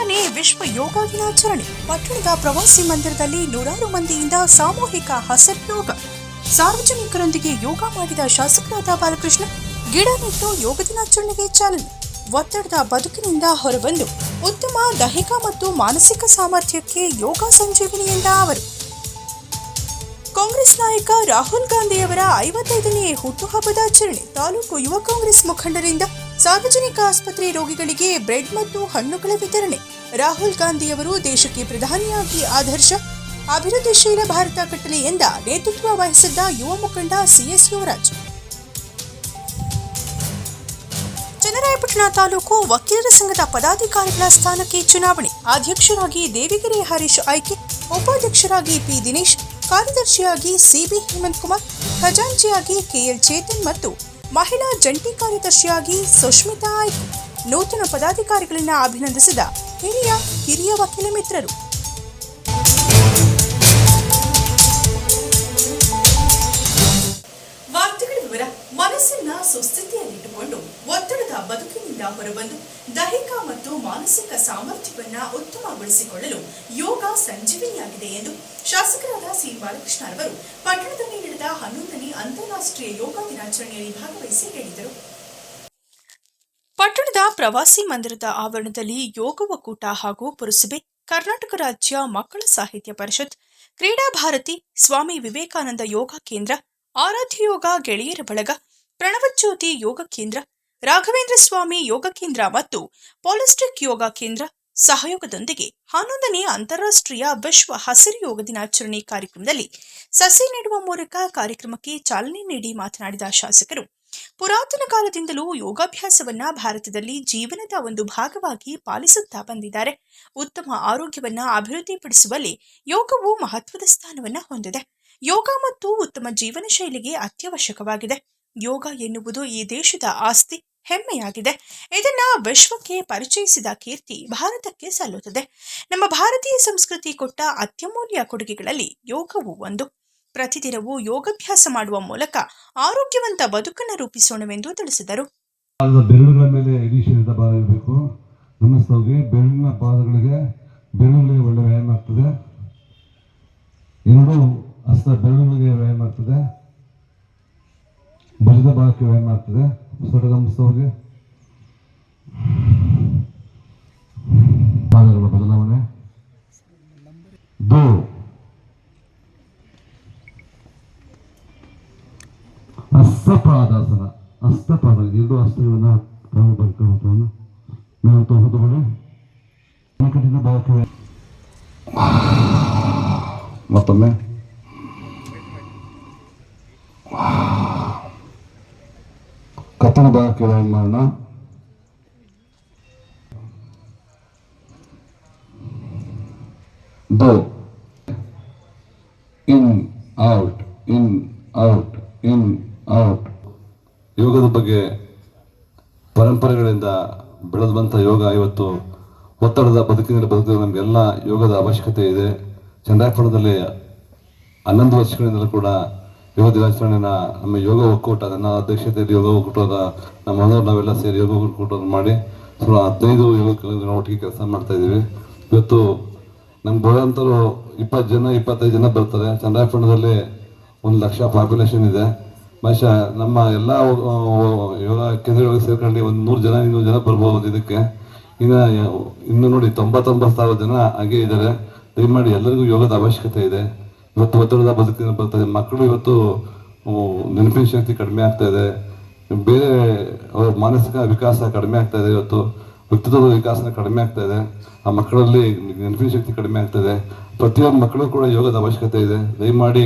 ಹನ್ನೊಂದನೇ ವಿಶ್ವ ಯೋಗ ದಿನಾಚರಣೆ. ಪಟ್ಟಣದ ಪ್ರವಾಸಿ ಮಂದಿರದಲ್ಲಿ ನೂರಾರು ಮಂದಿಯಿಂದ ಸಾಮೂಹಿಕ ಹಸಿರು ಯೋಗ ಸಾರ್ವಜನಿಕರೊಂದಿಗೆ ಯೋಗ ಮಾಡಿದ ಶಾಸಕರಾದ ಬಾಲಕೃಷ್ಣ ಗಿಡ ನೆಟ್ಟು ಯೋಗ ದಿನಾಚರಣೆಗೆ ಚಾಲನೆ. ಒತ್ತಡದ ಬದುಕಿನಿಂದ ಹೊರಬಂದು ಉತ್ತಮ ದೈಹಿಕ ಮತ್ತು ಮಾನಸಿಕ ಸಾಮರ್ಥ್ಯಕ್ಕೆ ಯೋಗ ಸಂಜೀವಿನಿಯಿಂದ ಅವರು. ಕಾಂಗ್ರೆಸ್ ನಾಯಕ ರಾಹುಲ್ ಗಾಂಧಿಯವರ ಐವತ್ತೈದನೇ ಹುಟ್ಟುಹಬ್ಬದ ಆಚರಣೆ. ತಾಲೂಕು ಯುವ ಕಾಂಗ್ರೆಸ್ ಮುಖಂಡರಿಂದ ಸಾರ್ವಜನಿಕ ಆಸ್ಪತ್ರೆ ರೋಗಿಗಳಿಗೆ ಬ್ರೆಡ್ ಮತ್ತು ಹಣ್ಣುಗಳ ವಿತರಣೆ. ರಾಹುಲ್ ಗಾಂಧಿಯವರು ದೇಶಕ್ಕೆ ಪ್ರಧಾನಿಯಾಗಿ ಆದರ್ಶ. ಅಭಿವೃದ್ಧಿಶೀಲ ಭಾರತ ಕಟ್ಟಲಿ ಎಂದ ನೇತೃತ್ವ ವಹಿಸಿದ್ದ ಯುವ ಮುಖಂಡ ಸಿಎಸ್ ಯುವರಾಜ್ ಚನ್ನರಾಯಪಟ್ಟಣ ತಾಲೂಕು ವಕೀಲರ ಸಂಘದ ಪದಾಧಿಕಾರಿಗಳ ಸ್ಥಾನಕ್ಕೆ ಚುನಾವಣೆ. ಅಧ್ಯಕ್ಷರಾಗಿ ದೇವಿಗೆರೆ ಹರೀಶ್ ಆಯ್ಕೆ, ಉಪಾಧ್ಯಕ್ಷರಾಗಿ ಪಿ ದಿನೇಶ್ ಕಾರ್ಯದರ್ಶಿಯಾಗಿ ಸಿಬಿ ಹೇಮಂತ್ ಕುಮಾರ್ ಖಜಾಂಚಿಯಾಗಿ ಕೆಎಲ್ ಚೇತನ್ ಮತ್ತು ಮಹಿಳಾ ಜಂಟಿ ಕಾರ್ಯದರ್ಶಿಯಾಗಿ ಸುಷ್ಮಿತಾ ಆಯ್ಕೆ ನೂತನ ಪದಾಧಿಕಾರಿಗಳನ್ನು ಅಭಿನಂದಿಸಿದ ಹಿರಿಯ ಹಿರಿಯ ವಕೀಲ ಮಿತ್ರರು. ಸುಸ್ಥಿತಿಯಲ್ಲಿಟ್ಟುಕೊಂಡು ಒತ್ತಡದ ಬದುಕಿನಿಂದ ಹೊರಬಂದು ದೈಹಿಕ ಮತ್ತು ಮಾನಸಿಕ ಸಾಮರ್ಥ್ಯವನ್ನ ಉತ್ತಮಗೊಳಿಸಿಕೊಳ್ಳಲು ಯೋಗ ಸಂಜೀವಿನಿಯಾಗಿದೆ ಎಂದು ಶಾಸಕರಾದ ಸಿ ಬಾಲಕೃಷ್ಣ ಅವರು ಪಟ್ಟಣದಲ್ಲಿ ನಡೆದ ಹನ್ನೊಂದನೇ ಅಂತಾರಾಷ್ಟ್ರೀಯ ಯೋಗ ದಿನಾಚರಣೆಯಲ್ಲಿ ಭಾಗವಹಿಸಿ ಹೇಳಿದರು. ಪಟ್ಟಣದ ಪ್ರವಾಸಿ ಮಂದಿರದ ಆವರಣದಲ್ಲಿ ಯೋಗ ಒಕ್ಕೂಟ ಹಾಗೂ ಪುರಸಭೆ, ಕರ್ನಾಟಕ ರಾಜ್ಯ ಮಕ್ಕಳ ಸಾಹಿತ್ಯ ಪರಿಷತ್, ಕ್ರೀಡಾ ಭಾರತಿ, ಸ್ವಾಮಿ ವಿವೇಕಾನಂದ ಯೋಗ ಕೇಂದ್ರ, ಆರಾಧ್ಯ ಯೋಗ ಗೆಳೆಯರ ಬಳಗ ಪ್ರಣವಜ್ಯೋತಿ ಯೋಗ ಕೇಂದ್ರ, ರಾಘವೇಂದ್ರ ಸ್ವಾಮಿ ಯೋಗ ಕೇಂದ್ರ ಮತ್ತು ಪಾಲಿಸ್ಟಿಕ್ ಯೋಗ ಕೇಂದ್ರ ಸಹಯೋಗದೊಂದಿಗೆ ಹನ್ನೊಂದನೇ ಅಂತಾರಾಷ್ಟ್ರೀಯ ವಿಶ್ವ ಹಸಿರು ಯೋಗ ದಿನಾಚರಣೆ ಕಾರ್ಯಕ್ರಮದಲ್ಲಿ ಸಸಿ ನೆಡುವ ಮೂಲಕ ಕಾರ್ಯಕ್ರಮಕ್ಕೆ ಚಾಲನೆ ನೀಡಿ ಮಾತನಾಡಿದ ಶಾಸಕರು, ಪುರಾತನ ಕಾಲದಿಂದಲೂ ಯೋಗಾಭ್ಯಾಸವನ್ನ ಭಾರತದಲ್ಲಿ ಜೀವನದ ಒಂದು ಭಾಗವಾಗಿ ಪಾಲಿಸುತ್ತಾ ಬಂದಿದ್ದಾರೆ. ಉತ್ತಮ ಆರೋಗ್ಯವನ್ನ ಅಭಿವೃದ್ಧಿಪಡಿಸುವಲ್ಲಿ ಯೋಗವು ಮಹತ್ವದ ಸ್ಥಾನವನ್ನ ಹೊಂದಿದೆ. ಯೋಗ ಮತ್ತು ಉತ್ತಮ ಜೀವನ ಶೈಲಿಗೆ ಅತ್ಯವಶ್ಯಕವಾಗಿದೆ. ಯೋಗ ಎನ್ನುವುದು ಈ ದೇಶದ ಆಸ್ತಿ. ಹೆಮ್ಮೆಯಾಗಿದೆ. ಇದನ್ನ ವಿಶ್ವಕ್ಕೆ ಪರಿಚಯಿಸಿದ ಕೀರ್ತಿ ಭಾರತಕ್ಕೆ ಸಲ್ಲುತ್ತದೆ. ನಮ್ಮ ಭಾರತೀಯ ಸಂಸ್ಕೃತಿ ಕೊಟ್ಟ ಅತ್ಯಮೂಲ್ಯ ಕೊಡುಗೆಗಳಲ್ಲಿ ಯೋಗವು ಒಂದು. ಪ್ರತಿದಿನವೂ ಯೋಗಾಭ್ಯಾಸ ಮಾಡುವ ಮೂಲಕ ಆರೋಗ್ಯವಂತ ಬದುಕನ್ನು ರೂಪಿಸೋಣವೆಂದು ತಿಳಿಸಿದರು. ಬೆರಳುಗಳ ಮೇಲೆ ಇರಬೇಕು. ಬೆರಳಿನ ಪಾದಗಳಿಗೆ ಬೆರಳುಗಳಿಗೆ ಒಳ್ಳೆ ವ್ಯಾಯಾಮ ಆಗ್ತದೆ. ಎರಡು ಭುಜದ ಭಾಗಕ್ಕೆ ಏನಾಗ್ತದೆ ಆಗ್ತದೆ ಭಾಗಗಳ ಬದಲಾವಣೆ. ದೋ. ಹಸ್ತಪಾದಾಸನ ಹಸ್ತಪಾದ ಎರಡು ಹಸ್ತಗಳನ್ನ ತಾವು ಬರ್ಕೊಂಡು ನಾವು ತಗೊಂಡು ಕಠಿಣ ಭಾಗಕ್ಕೆ ಮತ್ತೊಮ್ಮೆ. ಕತ್ತಲ ಭಾಗ ವ್ಯಾಯಾಮ ಮಾಡೋಣ ದೋ in out in out in out ಯೋಗದ ಬಗ್ಗೆ ಪರಂಪರೆಗಳಿಂದ ಬೆಳೆದು ಯೋಗ ಇವತ್ತು ಒತ್ತಡದ ಬದುಕಿನಲ್ಲಿ ಬದುಕಿದ ನಮಗೆಲ್ಲ ಯೋಗದ ಅವಶ್ಯಕತೆ ಇದೆ. ಚಂದ್ರಾಪುರದಲ್ಲಿ ಹನ್ನೊಂದು ವರ್ಷಗಳಿಂದಲೂ ಕೂಡ ಯೋಗ ದಿನಾಚರಣೆನ ನಮ್ಮ ಯೋಗ ಒಕ್ಕೂಟ ನನ್ನ ಅಧ್ಯಕ್ಷತೆಯಲ್ಲಿ ಯೋಗ ಒಕ್ಕೂಟದ, ನಮ್ಮ ಮನೋರು ನಾವೆಲ್ಲ ಸೇರಿ ಯೋಗ ಒಕ್ಕೂಟ ಮಾಡಿ ಸುಮಾರು ಹದಿನೈದು ಯೋಗ ಕೇಂದ್ರಗಳ ಒಟ್ಟಿಗೆ ಕೆಲಸ ಮಾಡ್ತಾ ಇದ್ದೀವಿ. ಇವತ್ತು ನಮ್ಗೆ ಬರೋಂಥವ್ರು ಇಪ್ಪತ್ತು ಜನ, ಇಪ್ಪತ್ತೈದು ಜನ ಬರ್ತಾರೆ. ಚಂದ್ರಾಪುರದಲ್ಲಿ ಒಂದು ಲಕ್ಷ ಪಾಪ್ಯುಲೇಷನ್ ಇದೆ. ಬಹುಶಃ ನಮ್ಮ ಎಲ್ಲ ಯೋಗ ಕೇಂದ್ರಗಳಿಗೆ ಸೇರ್ಕೊಂಡು ಒಂದು ನೂರು ಜನ, ಇನ್ನೂರು ಜನ ಬರ್ಬೋದು ಇದಕ್ಕೆ. ಇನ್ನು ಇನ್ನು ನೋಡಿ ತೊಂಬತ್ತೊಂಬತ್ತು ಸಾವಿರ ಜನ ಹಾಗೆ ಇದ್ದಾರೆ. ದಯಮಾಡಿ ಎಲ್ಲರಿಗೂ ಯೋಗದ ಅವಶ್ಯಕತೆ ಇದೆ. ಇವತ್ತು ಒತ್ತಡದ ಬದುಕಿನ ಬರ್ತದೆ. ಮಕ್ಕಳು ಇವತ್ತು ನೆನಪಿನ ಶಕ್ತಿ ಕಡಿಮೆ ಆಗ್ತಾ ಇದೆ. ಬೇರೆ, ಅವರ ಮಾನಸಿಕ ವಿಕಾಸ ಕಡಿಮೆ ಆಗ್ತಾ ಇದೆ ಇವತ್ತು. ವ್ಯಕ್ತಿತ್ವದ ವಿಕಾಸ ಕಡಿಮೆ ಆಗ್ತಾ ಇದೆ. ಆ ಮಕ್ಕಳಲ್ಲಿ ನೆನಪಿನ ಶಕ್ತಿ ಕಡಿಮೆ ಆಗ್ತಾ ಇದೆ. ಪ್ರತಿಯೊಂದು ಮಕ್ಕಳು ಕೂಡ ಯೋಗದ ಅವಶ್ಯಕತೆ ಇದೆ. ದಯಮಾಡಿ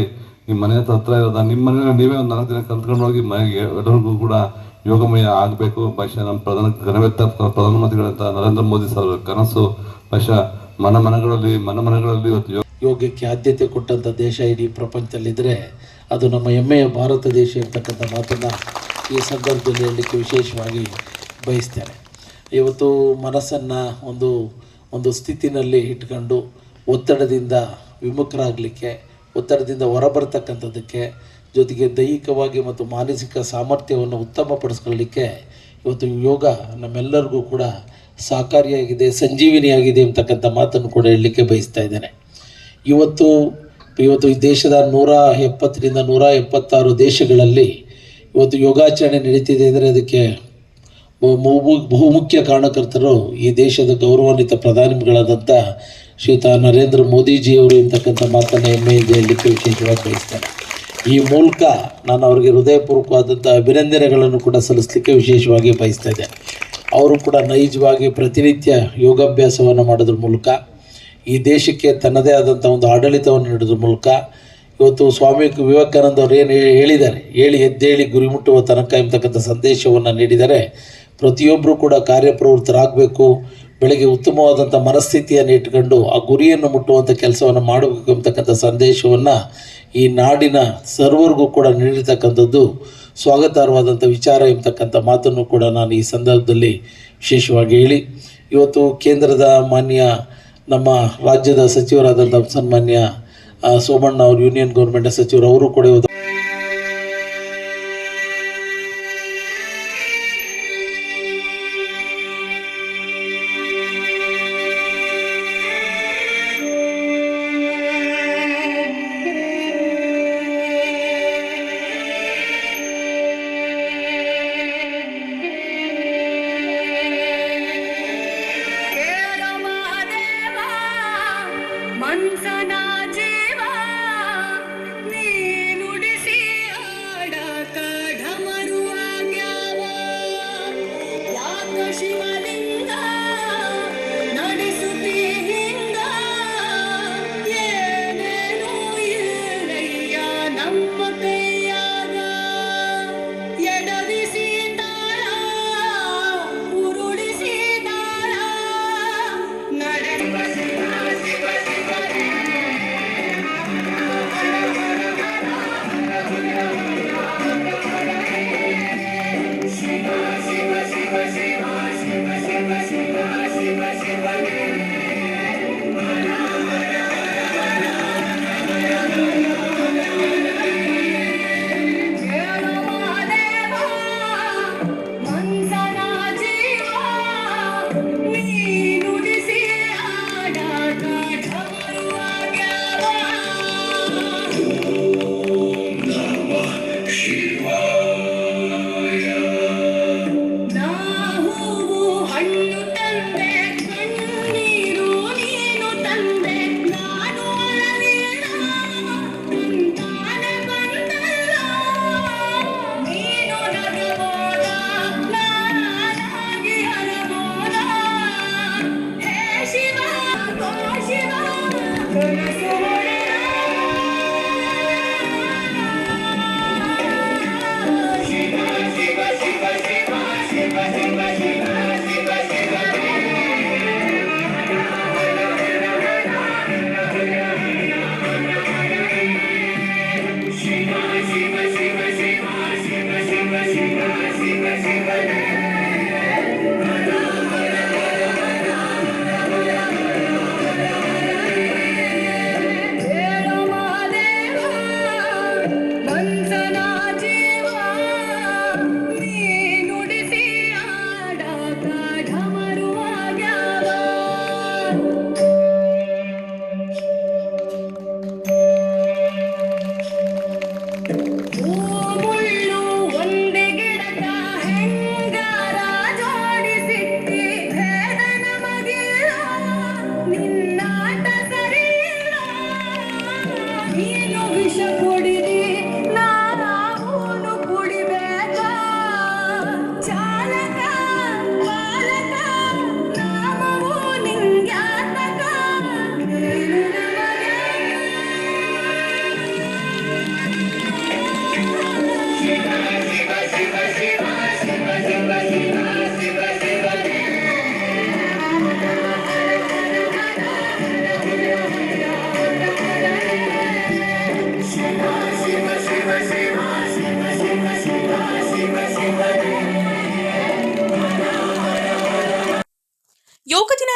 ನಿಮ್ಮ ಮನೆ ಹತ್ರ ಹತ್ರ ಇರೋದ, ನಿಮ್ಮ ಮನೆಯಲ್ಲಿ ನೀವೇ ಒಂದು ನಾಲ್ಕು ದಿನ ಕಲ್ತ್ಕೊಂಡು ಹೋಗಿ ಮನೆಗೆ ಎಲ್ಲರಿಗೂ ಕೂಡ ಯೋಗಮಯ ಆಗಬೇಕು. ಬಹುಶಃ ನಮ್ಮ ಪ್ರಧಾನ ಘನವೆತ್ತ ಪ್ರಧಾನಮಂತ್ರಿಗಳಂತ ನರೇಂದ್ರ ಮೋದಿ ಸರ್ ಕನಸು. ಭಾಷಾ, ಮನ ಮನಗಳಲ್ಲಿ ಮನ ಮನಗಳಲ್ಲಿ ಇವತ್ತು ಯೋಗಕ್ಕೆ ಆದ್ಯತೆ ಕೊಟ್ಟಂಥ ದೇಶ ಇಡೀ ಪ್ರಪಂಚದಲ್ಲಿದ್ದರೆ ಅದು ನಮ್ಮ ಹೆಮ್ಮೆಯ ಭಾರತ ದೇಶ ಇರ್ತಕ್ಕಂಥ ಮಾತನ್ನು ಈ ಸಂದರ್ಭದಲ್ಲಿ ಹೇಳಲಿಕ್ಕೆ ವಿಶೇಷವಾಗಿ ಬಯಸ್ತೇನೆ. ಇವತ್ತು ಮನಸ್ಸನ್ನು ಒಂದು ಒಂದು ಸ್ಥಿತಿನಲ್ಲಿ ಇಟ್ಕೊಂಡು ಒತ್ತಡದಿಂದ ವಿಮುಖರಾಗಲಿಕ್ಕೆ, ಒತ್ತಡದಿಂದ ಹೊರಬರ್ತಕ್ಕಂಥದ್ದಕ್ಕೆ, ಜೊತೆಗೆ ದೈಹಿಕವಾಗಿ ಮತ್ತು ಮಾನಸಿಕ ಸಾಮರ್ಥ್ಯವನ್ನು ಉತ್ತಮಪಡಿಸ್ಕೊಳ್ಳಿಕ್ಕೆ ಇವತ್ತು ಯೋಗ ನಮ್ಮೆಲ್ಲರಿಗೂ ಕೂಡ ಸಹಕಾರಿಯಾಗಿದೆ, ಸಂಜೀವಿನಿಯಾಗಿದೆ ಅಂತಕ್ಕಂಥ ಮಾತನ್ನು ಕೂಡ ಹೇಳಲಿಕ್ಕೆ ಬಯಸ್ತಾ ಇದ್ದೇನೆ. ಇವತ್ತು ಇವತ್ತು ಈ ದೇಶದ ನೂರ ಎಪ್ಪತ್ತರಿಂದ ನೂರ ಎಪ್ಪತ್ತಾರು ದೇಶಗಳಲ್ಲಿ ಇವತ್ತು ಯೋಗಾಚರಣೆ ನಡೀತಿದೆ ಅಂದರೆ ಅದಕ್ಕೆ ಬಹು- ಬಹು- ಬಹುಮುಖ್ಯ ಕಾರಣಕರ್ತರು ಈ ದೇಶದ ಗೌರವಾನ್ವಿತ ಪ್ರಧಾನಿಗಳಾದಂಥ ಶ್ರೀಯುತ ನರೇಂದ್ರ ಮೋದಿಜಿಯವರು ಎಂತಕ್ಕಂಥ ಮಾತನ್ನು ಹೆಮ್ಮೆಯಿಂದ ಹೇಳಲಿಕ್ಕೆ ವಿಶೇಷವಾಗಿ ಬಯಸ್ತಾರೆ. ಈ ಮೂಲಕ ನಾನು ಅವರಿಗೆ ಹೃದಯಪೂರ್ವಕವಾದಂಥ ಅಭಿನಂದನೆಗಳನ್ನು ಕೂಡ ಸಲ್ಲಿಸಲಿಕ್ಕೆ ವಿಶೇಷವಾಗಿ ಬಯಸ್ತಾ ಇದ್ದೆ. ಅವರು ಕೂಡ ನೈಜವಾಗಿ ಪ್ರತಿನಿತ್ಯ ಯೋಗಾಭ್ಯಾಸವನ್ನು ಮಾಡೋದ್ರ ಮೂಲಕ ಈ ದೇಶಕ್ಕೆ ತನ್ನದೇ ಆದಂಥ ಒಂದು ಆಡಳಿತವನ್ನು ನೀಡೋದ್ರ ಮೂಲಕ ಇವತ್ತು ಸ್ವಾಮಿ ವಿವೇಕಾನಂದ ಅವರು ಏನು ಹೇಳಿದ್ದಾರೆ. ಹೇಳಿ ಎದ್ದೇಳಿ ಗುರಿ ಮುಟ್ಟುವ ತನಕ ಎಂಬತಕ್ಕಂಥ ಸಂದೇಶವನ್ನು ನೀಡಿದರೆ ಪ್ರತಿಯೊಬ್ಬರೂ ಕೂಡ ಕಾರ್ಯಪ್ರವೃತ್ತರಾಗಬೇಕು. ಬೆಳಗ್ಗೆ ಉತ್ತಮವಾದಂಥ ಮನಸ್ಥಿತಿಯನ್ನು ಇಟ್ಕೊಂಡು ಆ ಗುರಿಯನ್ನು ಮುಟ್ಟುವಂಥ ಕೆಲಸವನ್ನು ಮಾಡಬೇಕು ಎಂಬತಕ್ಕಂಥ ಸಂದೇಶವನ್ನು ಈ ನಾಡಿನ ಸರ್ವರಿಗೂ ಕೂಡ ನೀಡಿರ್ತಕ್ಕಂಥದ್ದು ಸ್ವಾಗತಾರ್ಹವಾದಂಥ ವಿಚಾರ ಎಂಬತಕ್ಕಂಥ ಮಾತನ್ನು ಕೂಡ ನಾನು ಈ ಸಂದರ್ಭದಲ್ಲಿ ವಿಶೇಷವಾಗಿ ಹೇಳಿ. ಇವತ್ತು ಕೇಂದ್ರದ ಮಾನ್ಯ ನಮ್ಮ ರಾಜ್ಯದ ಸಚಿವರಾದಂಥ ಸನ್ಮಾನ್ಯ ಸೋಮಣ್ಣ ಅವರು ಯೂನಿಯನ್ ಗೌರ್ಮೆಂಟ್ ಸಚಿವರು ಅವರು ಕೂಡ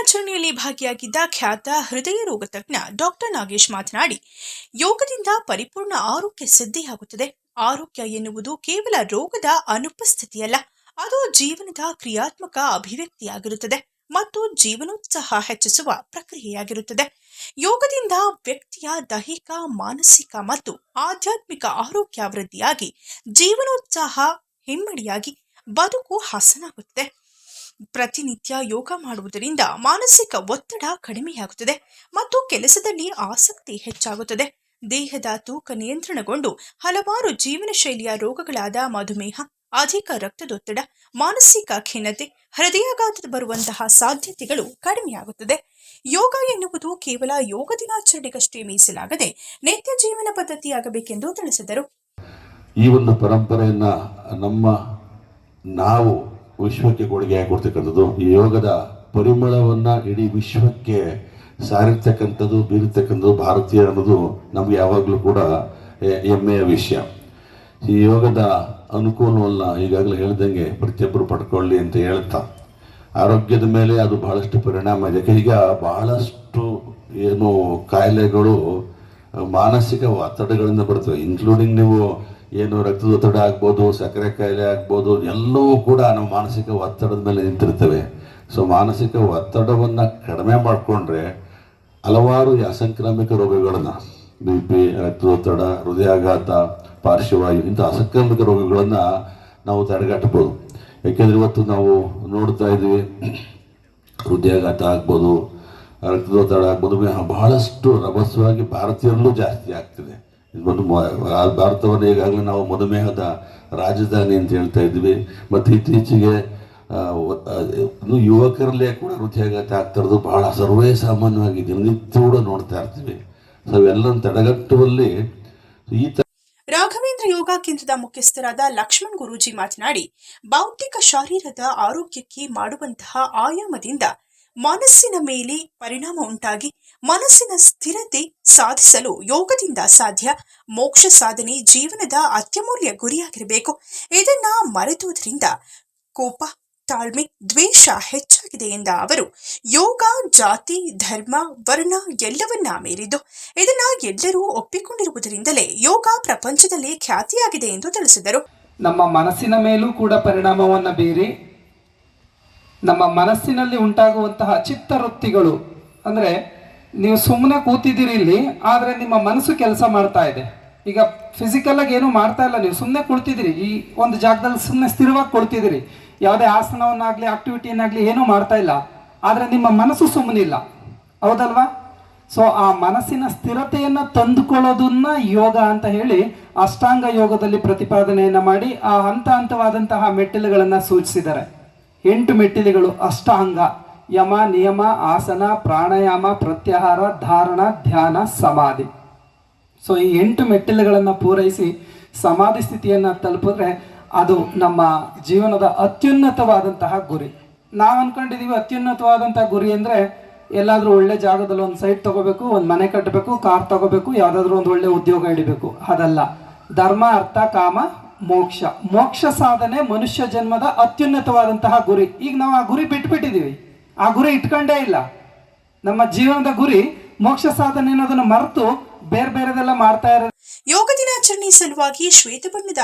ದಿನಾಚರಣೆಯಲ್ಲಿ ಭಾಗಿಯಾಗಿದ್ದ ಖ್ಯಾತ ಹೃದಯ ರೋಗ ತಜ್ಞ ಡಾಕ್ಟರ್ ನಾಗೇಶ್ ಮಾತನಾಡಿ, ಯೋಗದಿಂದ ಪರಿಪೂರ್ಣ ಆರೋಗ್ಯ ಸಿದ್ಧಿಯಾಗುತ್ತದೆ ಆರೋಗ್ಯ ಎನ್ನುವುದು ಕೇವಲ ರೋಗದ ಅನುಪಸ್ಥಿತಿಯಲ್ಲ, ಅದು ಜೀವನದ ಕ್ರಿಯಾತ್ಮಕ ಅಭಿವ್ಯಕ್ತಿಯಾಗಿರುತ್ತದೆ ಮತ್ತು ಜೀವನೋತ್ಸಾಹ ಹೆಚ್ಚಿಸುವ ಪ್ರಕ್ರಿಯೆಯಾಗಿರುತ್ತದೆ. ಯೋಗದಿಂದ ವ್ಯಕ್ತಿಯ ದೈಹಿಕ, ಮಾನಸಿಕ ಮತ್ತು ಆಧ್ಯಾತ್ಮಿಕ ಆರೋಗ್ಯ ವೃದ್ಧಿಯಾಗಿ ಜೀವನೋತ್ಸಾಹ ಹಿಮ್ಮಡಿಯಾಗಿ ಬದುಕು ಹಸನಾಗುತ್ತದೆ. ಪ್ರತಿನಿತ್ಯ ಯೋಗ ಮಾಡುವುದರಿಂದ ಮಾನಸಿಕ ಒತ್ತಡ ಕಡಿಮೆಯಾಗುತ್ತದೆ ಮತ್ತು ಕೆಲಸದಲ್ಲಿ ಆಸಕ್ತಿ ಹೆಚ್ಚಾಗುತ್ತದೆ. ದೇಹದ ತೂಕ ನಿಯಂತ್ರಣಗೊಂಡು ಹಲವಾರು ಜೀವನ ಶೈಲಿಯ ರೋಗಗಳಾದ ಮಧುಮೇಹ, ಅಧಿಕ ರಕ್ತದೊತ್ತಡ, ಮಾನಸಿಕ ಖಿನ್ನತೆ ಹೃದಯಾಘಾತ ಬರುವಂತಹ ಸಾಧ್ಯತೆಗಳು ಕಡಿಮೆಯಾಗುತ್ತದೆ. ಯೋಗ ಎನ್ನುವುದು ಕೇವಲ ಯೋಗ ದಿನಾಚರಣೆಗಷ್ಟೇ ಮೀಸಲಾಗದೆ ನಿತ್ಯ ಜೀವನ ಪದ್ಧತಿಯಾಗಬೇಕೆಂದು ತಿಳಿಸಿದರು. ಈ ಒಂದು ಪರಂಪರೆಯನ್ನ ನಮ್ಮ ನಾವು ವಿಶ್ವಕ್ಕೆ ಕೊಡುಗೆ ಕೊಡ್ತಕ್ಕಂಥದ್ದು ಈ ಯೋಗದ ಪರಿಮಳವನ್ನ ಇಡೀ ವಿಶ್ವಕ್ಕೆ ಸಾರಿರ್ತಕ್ಕಂಥದ್ದು ಬೀರಿರ್ತಕ್ಕಂಥದ್ದು ಭಾರತೀಯ ಅನ್ನೋದು ನಮ್ಗೆ ಯಾವಾಗಲೂ ಕೂಡ ಹೆಮ್ಮೆಯ ವಿಷಯ. ಈ ಯೋಗದ ಅನುಕೂಲವನ್ನ ಈಗಾಗಲೇ ಹೇಳ್ದಂಗೆ ಪ್ರತಿಯೊಬ್ಬರು ಪಡ್ಕೊಳ್ಳಿ ಅಂತ ಹೇಳ್ತಾ. ಆರೋಗ್ಯದ ಮೇಲೆ ಅದು ಬಹಳಷ್ಟು ಪರಿಣಾಮ ಇದೆ. ಈಗ ಬಹಳಷ್ಟು ಏನು ಕಾಯಿಲೆಗಳು ಮಾನಸಿಕ ಒತ್ತಡಗಳಿಂದ ಬರ್ತವೆ. ಇನ್ಕ್ಲೂಡಿಂಗ್ ನೀವು ಏನು ರಕ್ತದೊತ್ತಡ ಆಗ್ಬೋದು, ಸಕ್ಕರೆ ಕಾಯಿಲೆ ಆಗ್ಬೋದು, ಎಲ್ಲವೂ ಕೂಡ ನಾವು ಮಾನಸಿಕ ಒತ್ತಡದ ಮೇಲೆ ನಿಂತಿರ್ತವೆ. ಸೊ ಮಾನಸಿಕ ಒತ್ತಡವನ್ನು ಕಡಿಮೆ ಮಾಡಿಕೊಂಡ್ರೆ ಹಲವಾರು ಅಸಂಕ್ರಾಮಿಕ ರೋಗಗಳನ್ನು, ಬಿ ಪಿ ರಕ್ತದೊತ್ತಡ ಹೃದಯಾಘಾತ ಪಾರ್ಶ್ವವಾಯು ಇಂಥ ಅಸಂಕ್ರಾಮಿಕ ರೋಗಗಳನ್ನು ನಾವು ತಡೆಗಟ್ಟಬೋದು ಯಾಕೆಂದರೆ ಇವತ್ತು ನಾವು ನೋಡ್ತಾ ಇದ್ದೀವಿ, ಹೃದಯಾಘಾತ ಆಗ್ಬೋದು ರಕ್ತದೊತ್ತಡ ಆಗ್ಬೋದು, ಬಹಳಷ್ಟು ರಭಸವಾಗಿ ಭಾರತೀಯರಲ್ಲೂ ಜಾಸ್ತಿ ಆಗ್ತಿದೆ. ಒಂದು ಭಾರತವನ್ನು ಈಗಾಗಲೇ ನಾವು ಮಧುಮೇಹದ ರಾಜಧಾನಿ ಅಂತ ಹೇಳ್ತಾ ಇದ್ವಿ. ಮತ್ತು ಇತ್ತೀಚೆಗೆ ಯುವಕರಲ್ಲೇ ಕೂಡ ಹೃದಯಾಘಾತ ಆಗ್ತಾ ಇರೋದು ಬಹಳ ಸರ್ವೇ ಸಾಮಾನ್ಯವಾಗಿ ದಿನನಿತ್ಯ ಕೂಡ ನೋಡ್ತಾ ಇರ್ತೀವಿ. ಅವೆಲ್ಲವನ್ನು ತಡೆಗಟ್ಟುವಲ್ಲಿ ಈ ತರ ರಾಘವೇಂದ್ರ ಯೋಗ ಕೇಂದ್ರದ ಮುಖ್ಯಸ್ಥರಾದ ಲಕ್ಷ್ಮಣ್ ಗುರೂಜಿ ಮಾತನಾಡಿ, ಬೌದ್ಧಿಕ ಶಾರೀರದ ಆರೋಗ್ಯಕ್ಕೆ ಮಾಡುವಂತಹ ಆಯಾಮದಿಂದ ಮನಸ್ಸಿನ ಮೇಲೆ ಪರಿಣಾಮ ಉಂಟಾಗಿ ಮನಸ್ಸಿನ ಸ್ಥಿರತೆ ಸಾಧಿಸಲು ಯೋಗದಿಂದ ಸಾಧ್ಯ. ಮೋಕ್ಷ ಸಾಧನೆ ಜೀವನದ ಅತ್ಯಮೂಲ್ಯ ಗುರಿಯಾಗಿರಬೇಕು. ಇದನ್ನ ಮರೆತುವುದರಿಂದ ಕೋಪ, ತಾಳ್ಮೆ, ದ್ವೇಷ ಹೆಚ್ಚಾಗಿದೆ ಎಂದ ಅವರು, ಯೋಗ, ಜಾತಿ, ಧರ್ಮ, ವರ್ಣ ಎಲ್ಲವನ್ನ ಮೀರಿದ್ದು, ಇದನ್ನ ಎಲ್ಲರೂ ಒಪ್ಪಿಕೊಂಡಿರುವುದರಿಂದಲೇ ಯೋಗ ಪ್ರಪಂಚದಲ್ಲಿ ಖ್ಯಾತಿಯಾಗಿದೆ ಎಂದು ತಿಳಿಸಿದರು. ನಮ್ಮ ಮನಸ್ಸಿನ ಮೇಲೂ ಕೂಡ ಪರಿಣಾಮವನ್ನು ಬೀರಿ, ನಮ್ಮ ಮನಸ್ಸಿನಲ್ಲಿ ಉಂಟಾಗುವಂತಹ ಚಿತ್ತವೃತ್ತಿಗಳು ಅಂದರೆ ನೀವು ಸುಮ್ಮನೆ ಕೂತಿದ್ದೀರಿ ಇಲ್ಲಿ, ಆದರೆ ನಿಮ್ಮ ಮನಸ್ಸು ಕೆಲಸ ಮಾಡ್ತಾ ಇದೆ. ಈಗ ಫಿಸಿಕಲ್ ಆಗಿ ಏನು ಮಾಡ್ತಾ ಇಲ್ಲ ನೀವು ಸುಮ್ಮನೆ ಕುಳಿತಿದ್ದೀರಿ. ಈ ಒಂದು ಜಾಗದಲ್ಲಿ ಸುಮ್ಮನೆ ಸ್ಥಿರವಾಗಿ ಕುಳಿತಿದ್ದೀರಿ. ಯಾವುದೇ ಆಸನವನ್ನಾಗಲಿ ಆಕ್ಟಿವಿಟಿಯನ್ನಾಗಲಿ ಏನೂ ಮಾಡ್ತಾ ಇಲ್ಲ. ಆದರೆ ನಿಮ್ಮ ಮನಸ್ಸು ಸುಮ್ಮನಿಲ್ಲ ಹೌದಲ್ವಾ? ಸೊ ಆ ಮನಸ್ಸಿನ ಸ್ಥಿರತೆಯನ್ನು ತಂದುಕೊಳ್ಳೋದನ್ನ ಯೋಗ ಅಂತ ಹೇಳಿ, ಅಷ್ಟಾಂಗ ಯೋಗದಲ್ಲಿ ಪ್ರತಿಪಾದನೆಯನ್ನು ಮಾಡಿ, ಆ ಹಂತ ಹಂತವಾದಂತಹ ಮೆಟ್ಟಿಲುಗಳನ್ನು ಸೂಚಿಸಿದ್ದಾರೆ. ಎಂಟು ಮೆಟ್ಟಿಲುಗಳು ಅಷ್ಟಾಂಗ. ಯಮ, ನಿಯಮ, ಆಸನ, ಪ್ರಾಣಾಯಾಮ, ಪ್ರತ್ಯಾಹಾರ, ಧಾರಣ, ಧ್ಯಾನ, ಸಮಾಧಿ. ಸೊ ಈ ಎಂಟು ಮೆಟ್ಟಿಲುಗಳನ್ನು ಪೂರೈಸಿ ಸಮಾಧಿ ಸ್ಥಿತಿಯನ್ನು ತಲುಪಿದ್ರೆ ಅದು ನಮ್ಮ ಜೀವನದ ಅತ್ಯುನ್ನತವಾದಂತಹ ಗುರಿ. ನಾವು ಅಂದ್ಕೊಂಡಿದ್ದೀವಿ ಅತ್ಯುನ್ನತವಾದಂತಹ ಗುರಿ ಅಂದರೆ ಎಲ್ಲಾದರೂ ಒಳ್ಳೆ ಜಾಗದಲ್ಲಿ ಒಂದು ಸೈಟ್ ತಗೋಬೇಕು, ಒಂದು ಮನೆ ಕಟ್ಟಬೇಕು ಕಾರ್ ತಗೋಬೇಕು, ಯಾವುದಾದ್ರೂ ಒಂದು ಒಳ್ಳೆ ಉದ್ಯೋಗ ಹಿಡಿಬೇಕು ಅದಲ್ಲ. ಧರ್ಮ, ಅರ್ಥ, ಕಾಮ, ಮೋಕ್ಷ. ಮೋಕ್ಷ ಸಾಧನೆ ಮನುಷ್ಯ ಜನ್ಮದ ಅತ್ಯುನ್ನತವಾದಂತಹ ಗುರಿ. ಈಗ ನಾವು ಆ ಗುರಿ ಬಿಟ್ಬಿಟ್ಟಿದೀವಿ. ಆ ಗುರಿ ಇಟ್ಕೊಂಡೇ ಇಲ್ಲ. ನಮ್ಮ ಜೀವನದ ಗುರಿ ಮೋಕ್ಷ ಸಾಧನೆ ಅನ್ನೋದನ್ನ ಮರೆತು ಬೇರೆ ಬೇರೆದೆಲ್ಲ ಮಾಡ್ತಾ ಇರೋದು. ಯೋಗ ದಿನಾಚರಣೆ ಸಲುವಾಗಿ ಶ್ವೇತ ಬಣ್ಣದ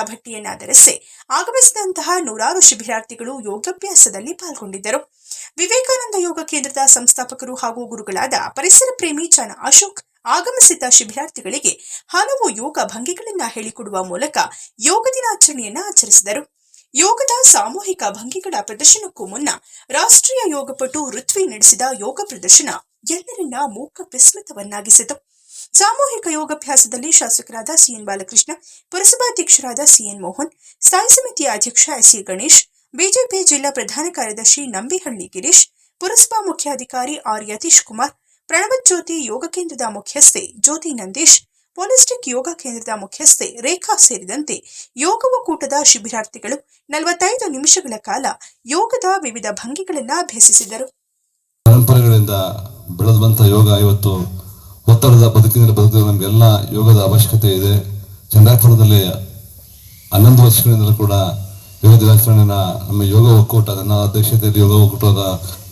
ಧರಿಸಿ ಆಗಮಿಸಿದಂತಹ ನೂರಾರು ಶಿಬಿರಾರ್ಥಿಗಳು ಯೋಗಾಭ್ಯಾಸದಲ್ಲಿ ಪಾಲ್ಗೊಂಡಿದ್ದರು. ವಿವೇಕಾನಂದ ಯೋಗ ಕೇಂದ್ರದ ಸಂಸ್ಥಾಪಕರು ಹಾಗೂ ಗುರುಗಳಾದ ಪರಿಸರ ಪ್ರೇಮಿ ಚನ ಅಶೋಕ್ ಆಗಮಿಸಿದ ಶಿಬಿರಾರ್ಥಿಗಳಿಗೆ ಹಲವು ಯೋಗ ಭಂಗಿಗಳನ್ನ ಹೇಳಿಕೊಡುವ ಮೂಲಕ ಯೋಗ ದಿನಾಚರಣೆಯನ್ನ ಆಚರಿಸಿದರು. ಯೋಗದ ಸಾಮೂಹಿಕ ಭಂಗಿಗಳ ಪ್ರದರ್ಶನಕ್ಕೂ ಮುನ್ನ ರಾಷ್ಟ್ರೀಯ ಯೋಗಪಟು ಋತ್ವಿ ನಡೆಸಿದ ಯೋಗ ಪ್ರದರ್ಶನ ಎಲ್ಲರನ್ನ ಮೂಕ ವಿಸ್ಮಿತವನ್ನಾಗಿಸಿತು. ಸಾಮೂಹಿಕ ಯೋಗಾಭ್ಯಾಸದಲ್ಲಿ ಶಾಸಕರಾದ ಸಿಎನ್ ಬಾಲಕೃಷ್ಣ, ಪುರಸಭಾಧ್ಯಕ್ಷರಾದ ಸಿಎನ್ ಮೋಹನ್, ಸ್ಥಾಯಿ ಸಮಿತಿಯ ಅಧ್ಯಕ್ಷ ಎಸ್ಸಿ ಗಣೇಶ್, ಬಿಜೆಪಿ ಜಿಲ್ಲಾ ಪ್ರಧಾನ ಕಾರ್ಯದರ್ಶಿ ನಂಬಿಹಳ್ಳಿ ಗಿರೀಶ್, ಪುರಸಭಾ ಮುಖ್ಯಾಧಿಕಾರಿ ಆರ್ ಯತೀಶ್ ಕುಮಾರ್ ಪ್ರಣವಜ್ಯೋತಿ ಯೋಗ ಕೇಂದ್ರದ ಮುಖ್ಯಸ್ಥೆ ಜ್ಯೋತಿ ನಂದೀಶ್ ಪೊಲಿಸ್ಟಿಕ್ ಯೋಗ ಕೇಂದ್ರದ ಮುಖ್ಯಸ್ಥೆ ರೇಖಾ ಸೇರಿದಂತೆ ಯೋಗ ಒಕ್ಕೂಟದ ಶಿಬಿರಾರ್ಥಿಗಳು ನಲವತ್ತೈದು ನಿಮಿಷಗಳ ಕಾಲ ಯೋಗದ ವಿವಿಧ ಭಂಗಿಗಳನ್ನು ಅಭ್ಯಸಿಸಿದರು. ಪರಂಪರೆಗಳಿಂದ ಬೆಳೆದಂತ ಯೋಗ ಇವತ್ತು ಒತ್ತಡದ ಬದುಕಿನ ಬದುಕಿದ ನಮಗೆಲ್ಲ ಯೋಗದ ಅವಶ್ಯಕತೆ ಇದೆ. ಚಂದ್ರಾಪುರದಲ್ಲಿ ಹನ್ನೊಂದು ವರ್ಷಗಳಿಂದಲೂ ಕೂಡ ಯೋಗ ದಿನಾಚರಣೆನ ನಮ್ಮ ಯೋಗ ಒಕ್ಕೂಟ, ನನ್ನ ಅಧ್ಯಕ್ಷತೆಯಲ್ಲಿ ಯೋಗ ಒಕ್ಕೂಟದ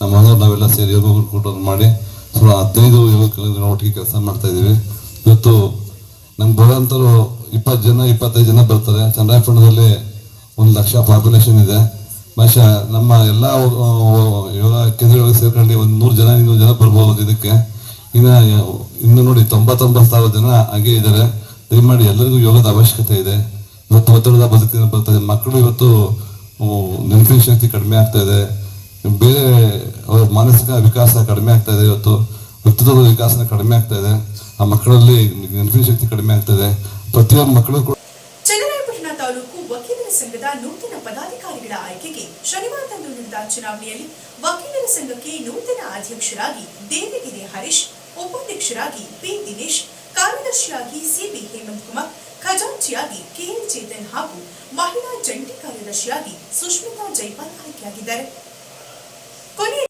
ನಮ್ಮ ನಾವೆಲ್ಲ ಸೇರಿ ಯೋಗ ಒಕ್ಕೂಟವನ್ನು ಮಾಡಿ ಸುಮಾರು ಹದಿನೈದು ಯೋಗ ಒಟ್ಟಿಗೆ ಕೆಲಸ ಮಾಡ್ತಾ ಇದ್ದೀವಿ. ಇವತ್ತು ನಮ್ಗೆ ಬರೋಂಥವ್ರು ಇಪ್ಪತ್ತು ಜನ, ಇಪ್ಪತ್ತೈದು ಜನ ಬರ್ತಾರೆ. ಚಂದ್ರಾಯಪಟ್ಟಣದಲ್ಲಿ ಒಂದು ಲಕ್ಷ ಪಾಪ್ಯುಲೇಷನ್ ಇದೆ. ಬಹುಶಃ ನಮ್ಮ ಎಲ್ಲ ಯೋಗ ಕೇಂದ್ರಗಳಿಗೆ ಸೇರ್ಕೊಂಡು ಒಂದು ನೂರು ಜನ, ಇನ್ನೂರು ಜನ ಬರ್ಬೋದು ಇದಕ್ಕೆ. ಇನ್ನು ಇನ್ನು ನೋಡಿ ತೊಂಬತ್ತೊಂಬತ್ತು ಸಾವಿರ ಜನ ಹಾಗೆ ಇದ್ದಾರೆ ದಯಮಾಡಿ ಎಲ್ಲರಿಗೂ ಯೋಗದ ಅವಶ್ಯಕತೆ ಇದೆ. ಇವತ್ತು ಒತ್ತಡದ ಬದುಕಿನ ಬರ್ತದೆ. ಮಕ್ಕಳು ಇವತ್ತು ನೆನಪಿನ ಶಕ್ತಿ ಕಡಿಮೆ ಆಗ್ತಾ ಇದೆ. ಬೇರೆ, ಅವರ ಮಾನಸಿಕ ವಿಕಾಸ ಕಡಿಮೆ ಆಗ್ತಾ ಇದೆ ಇವತ್ತು. ವ್ಯಕ್ತಿತ್ವದ ವಿಕಾಸನ ಕಡಿಮೆ ಆಗ್ತಾ ಇದೆ. ಆ ಮಕ್ಕಳಲ್ಲಿ ನೆನಪಿನ ಶಕ್ತಿ ಕಡಿಮೆ ಆಗ್ತದೆ. ಪ್ರತಿಯೊಂದು ಮಕ್ಕಳು ಕೂಡ ತಾಲೂಕು ವಕೀಲರ ಸಂಘದ ನೂತನ ಪದಾಧಿಕಾರಿಗಳ ಆಯ್ಕೆಗೆ ಶನಿವಾರದಂದು ನಡೆದ ಚುನಾವಣೆಯಲ್ಲಿ ವಕೀಲರ ಸಂಘಕ್ಕೆ ನೂತನ ಅಧ್ಯಕ್ಷರಾಗಿ ದೇವಿಗಿರಿ ಹರೀಶ್, ಉಪಾಧ್ಯಕ್ಷರಾಗಿ ಪಿ ದಿನೇಶ್, ಕಾರ್ಯದರ್ಶಿಯಾಗಿ ಸಿಬಿ ಹೇಮಂತ್ ಕುಮಾರ್, ಖಜಾಂಚಿಯಾಗಿ ಕೆಎಲ್ ಚೇತನ್ ಹಾಗೂ ಮಹಿಳಾ ಜಂಟಿ ಕಾರ್ಯದರ್ಶಿಯಾಗಿ ಸುಷ್ಮಿತಾ ಜೈಪಾಲ್ ಆಯ್ಕೆಯಾಗಿದ್ದಾರೆ ಕೊನೆಯ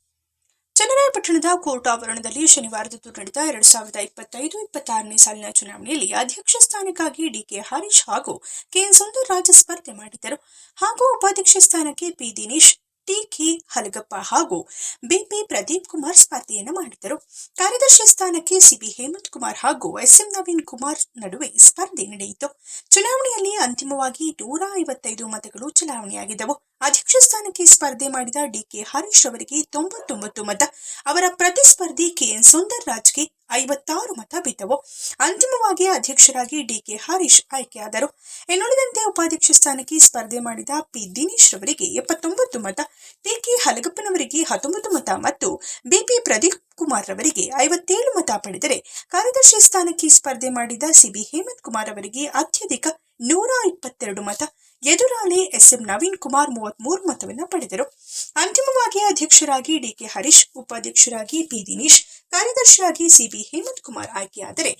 ಚನ್ನರಾಯಪಟ್ಟಣದ ಕೋರ್ಟ್ ಆವರಣದಲ್ಲಿ ಶನಿವಾರದಂದು ನಡೆದ ಎರಡ್ ಸಾವಿರದ ಇಪ್ಪತ್ತೈದು, ಇಪ್ಪತ್ತಾರನೇ ಸಾಲಿನ ಚುನಾವಣೆಯಲ್ಲಿ ಅಧ್ಯಕ್ಷ ಸ್ಥಾನಕ್ಕಾಗಿ ಡಿಕೆ ಹರೀಶ್ ಹಾಗೂ ಕೆಎನ್ ಸುಂದರರಾಜ್ ಸ್ಪರ್ಧೆ ಮಾಡಿದ್ದರು ಹಾಗೂ ಉಪಾಧ್ಯಕ್ಷ ಸ್ಥಾನಕ್ಕೆ ಪಿ. ದಿನೇಶ್, ಟಿಕೆ ಹಲಗಪ್ಪ ಹಾಗೂ ಬಿಪಿ ಪ್ರದೀಪ್ ಕುಮಾರ್ ಸ್ಪರ್ಧೆಯನ್ನು ಮಾಡಿದರು. ಕಾರ್ಯದರ್ಶಿ ಸ್ಥಾನಕ್ಕೆ ಸಿಬಿ ಹೇಮಂತ್ ಕುಮಾರ್ ಹಾಗೂ ಎಸ್ಎಂ ನವೀನ್ ಕುಮಾರ್ ನಡುವೆ ಸ್ಪರ್ಧೆ ನಡೆಯಿತು. ಚುನಾವಣೆಯಲ್ಲಿ ಅಂತಿಮವಾಗಿ ನೂರ ಐವತ್ತೈದು ಮತಗಳು ಚಲಾವಣೆಯಾಗಿದ್ದವು. ಅಧ್ಯಕ್ಷ ಸ್ಥಾನಕ್ಕೆ ಸ್ಪರ್ಧೆ ಮಾಡಿದ ಡಿಕೆ ಹರೀಶ್ ಅವರಿಗೆ ತೊಂಬತ್ತೊಂಬತ್ತು ಮತ. ಅವರ ಪ್ರತಿಸ್ಪರ್ಧಿ ಕೆಎನ್ ಸುಂದರ್ ರಾಜ್ಗೆ ಐವತ್ತಾರು ಮತ ಬಿದ್ದವು. ಅಂತಿಮವಾಗಿ ಅಧ್ಯಕ್ಷರಾಗಿ ಡಿಕೆ ಹರೀಶ್ ಆಯ್ಕೆಯಾದರು. ಇನ್ನುಳಿದಂತೆ ಉಪಾಧ್ಯಕ್ಷ ಸ್ಥಾನಕ್ಕೆ ಸ್ಪರ್ಧೆ ಮಾಡಿದ ಪಿ ದಿನೇಶ್ ರವರಿಗೆ ಎಪ್ಪತ್ತೊಂಬತ್ತು ಮತ, ಟಿಕೆ ಹಲಗಪ್ಪನವರಿಗೆ ಹತ್ತೊಂಬತ್ತು ಮತ ಮತ್ತು ಬಿಪಿ ಪ್ರದೀಪ್ ಕುಮಾರ್ ರವರಿಗೆ ಐವತ್ತೇಳು ಮತ ಪಡೆದರೆ ಕಾರ್ಯದರ್ಶಿ ಸ್ಥಾನಕ್ಕೆ ಸ್ಪರ್ಧೆ ಮಾಡಿದ ಸಿಬಿ ಹೇಮಂತ್ ಕುಮಾರ್ ಅವರಿಗೆ ಅತ್ಯಧಿಕ ನೂರ ಇಪ್ಪತ್ತೆರಡು ಮತ. ಎದುರಾಳಿ ಎಸ್ಎಂ ನವೀನ್ ಕುಮಾರ್ ಮೂವತ್ಮೂರು ಮತವನ್ನು ಪಡೆದರು. ಅಂತಿಮವಾಗಿ ಅಧ್ಯಕ್ಷರಾಗಿ ಡಿಕೆ ಹರೀಶ್, ಉಪಾಧ್ಯಕ್ಷರಾಗಿ ಪಿ ದಿನೇಶ್, ಕಾರ್ಯದರ್ಶಿಯಾಗಿ ಸಿಬಿ ಹೇಮಂತ್ ಕುಮಾರ್ ಆಯ್ಕೆಯಾದರೆ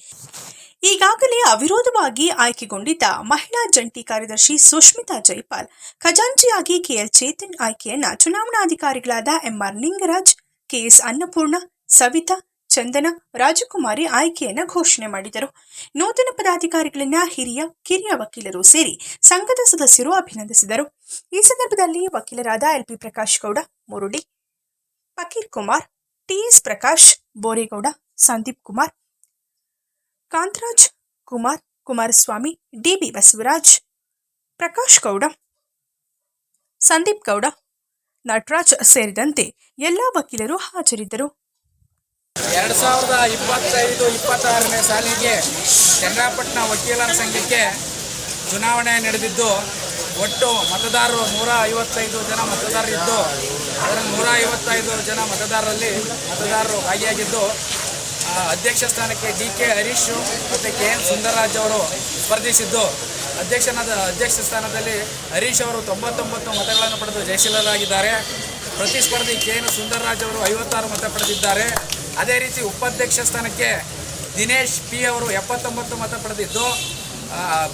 ಈಗಾಗಲೇ ಅವಿರೋಧವಾಗಿ ಆಯ್ಕೆಗೊಂಡಿದ್ದ ಮಹಿಳಾ ಜಂಟಿ ಕಾರ್ಯದರ್ಶಿ ಸುಷ್ಮಿತಾ ಜೈಪಾಲ್, ಖಜಾಂಚಿಯಾಗಿ ಕೆಎಲ್ ಚೇತನ್ ಆಯ್ಕೆಯನ್ನ ಚುನಾವಣಾಧಿಕಾರಿಗಳಾದ ಎಂಆರ್ ನಿಂಗರಾಜ್, ಕೆಎಸ್ ಅನ್ನಪೂರ್ಣ, ಸವಿತಾ ಚಂದನ ರಾಜಕುಮಾರಿ ಆಯ್ಕೆಯನ್ನ ಘೋಷಣೆ ಮಾಡಿದರು. ನೂತನ ಪದಾಧಿಕಾರಿಗಳನ್ನ ಹಿರಿಯ, ಕಿರಿಯ ವಕೀಲರು ಸೇರಿ ಸಂಘದ ಸದಸ್ಯರು ಅಭಿನಂದಿಸಿದರು. ಈ ಸಂದರ್ಭದಲ್ಲಿ ವಕೀಲರಾದ LP Prakash Gowda Murudi Fakir Kumar TS Prakash, Boregowda, Sandeep Kumar, Kantharaj Kumar, Kumaraswamy DB Basavaraj, Prakash Gowda, Sandeep Gowda, Nataraj ಸೇರಿದಂತೆ ಎಲ್ಲ ವಕೀಲರು ಹಾಜರಿದ್ದರು. ಎರಡು ಸಾವಿರದ ಇಪ್ಪತ್ತೈದು, ಇಪ್ಪತ್ತಾರನೇ ಸಾಲಿಗೆ ಚಂದ್ರಾಪಟ್ಟಣ ವಕೀಲರ ಸಂಘಕ್ಕೆ ಚುನಾವಣೆ ನಡೆದಿದ್ದು, ಒಟ್ಟು ಮತದಾರರು ನೂರ ಐವತ್ತೈದು ಜನ ಮತದಾರರಿದ್ದು, ಅದರ ನೂರ ಐವತ್ತೈದು ಜನ ಮತದಾರರಲ್ಲಿ ಮತದಾರರು ಭಾಗಿಯಾಗಿದ್ದು ಅಧ್ಯಕ್ಷ ಸ್ಥಾನಕ್ಕೆ ಡಿ ಕೆ ಹರೀಶ್ ಮತ್ತು ಕೆ ಎನ್ ಸುಂದರರಾಜ್ ಅವರು ಸ್ಪರ್ಧಿಸಿದ್ದು. ಅಧ್ಯಕ್ಷನಾದ, ಅಧ್ಯಕ್ಷ ಸ್ಥಾನದಲ್ಲಿ ಹರೀಶ್ ಅವರು ತೊಂಬತ್ತೊಂಬತ್ತು ಮತಗಳನ್ನು ಪಡೆದು ಜಯಶೀಲರಾಗಿದ್ದಾರೆ. ಪ್ರತಿಸ್ಪರ್ಧಿ ಕೆ ಎನ್ ಸುಂದರರಾಜ್ ಅವರು ಐವತ್ತಾರು ಮತ ಪಡೆದಿದ್ದಾರೆ. ಅದೇ ರೀತಿ ಉಪಾಧ್ಯಕ್ಷ ಸ್ಥಾನಕ್ಕೆ ದಿನೇಶ್ ಪಿ ಅವರು ಎಪ್ಪತ್ತೊಂಬತ್ತು ಮತ ಪಡೆದಿದ್ದು